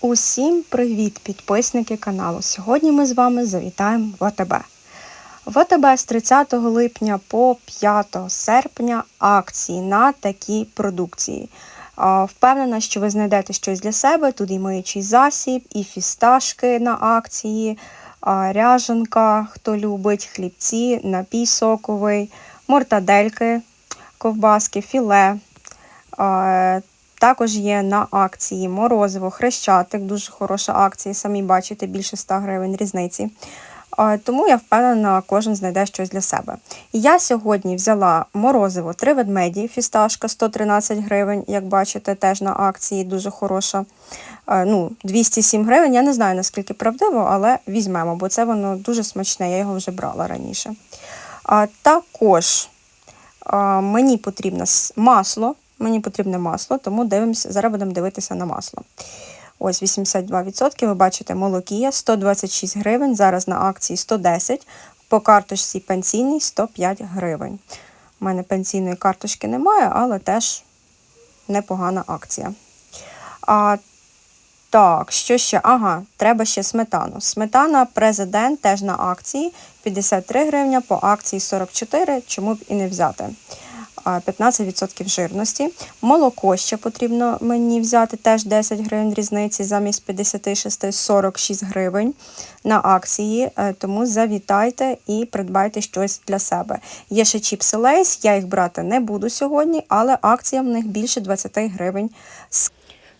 Усім привіт, підписники каналу. Сьогодні ми з вами завітаємо в АТБ. В АТБ з 30 липня по 5 серпня акції на такі продукції. Впевнена, що ви знайдете щось для себе. Тут і миючий засіб, і фісташки на акції, ряженка, хто любить, хлібці, напій соковий, мортадельки, ковбаски, філе. Також є на акції морозиво, хрещатик, дуже хороша акція, самі бачите, більше 100 гривень різниці. Тому я впевнена, кожен знайде щось для себе. Я сьогодні взяла морозиво 3 ведмеді, фісташка 113 гривень, як бачите, теж на акції дуже хороша. Ну, 207 гривень. Я не знаю наскільки правдиво, але візьмемо, бо це воно дуже смачне, я його вже брала раніше. Також мені потрібно масло. Мені потрібне масло, тому дивимося, зараз будемо дивитися на масло. Ось 82%, ви бачите, молокія 126 гривень, зараз на акції 110, по карточці пенсійній 105 гривень. У мене пенсійної карточки немає, але теж непогана акція. А, так, що ще? Ага, треба ще сметану. Сметана президент теж на акції 53 гривня, по акції 44, чому б і не взяти. А, 15% жирності. Молоко ще потрібно мені взяти, теж 10 гривень різниці, замість 56 46 гривень на акції. Е, Тому завітайте і придбайте щось для себе. Є ще чіпси Лейс, я їх брати не буду сьогодні, але акція в них більше 20 гривень.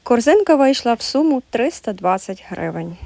Корзинка вийшла в суму 320 гривень.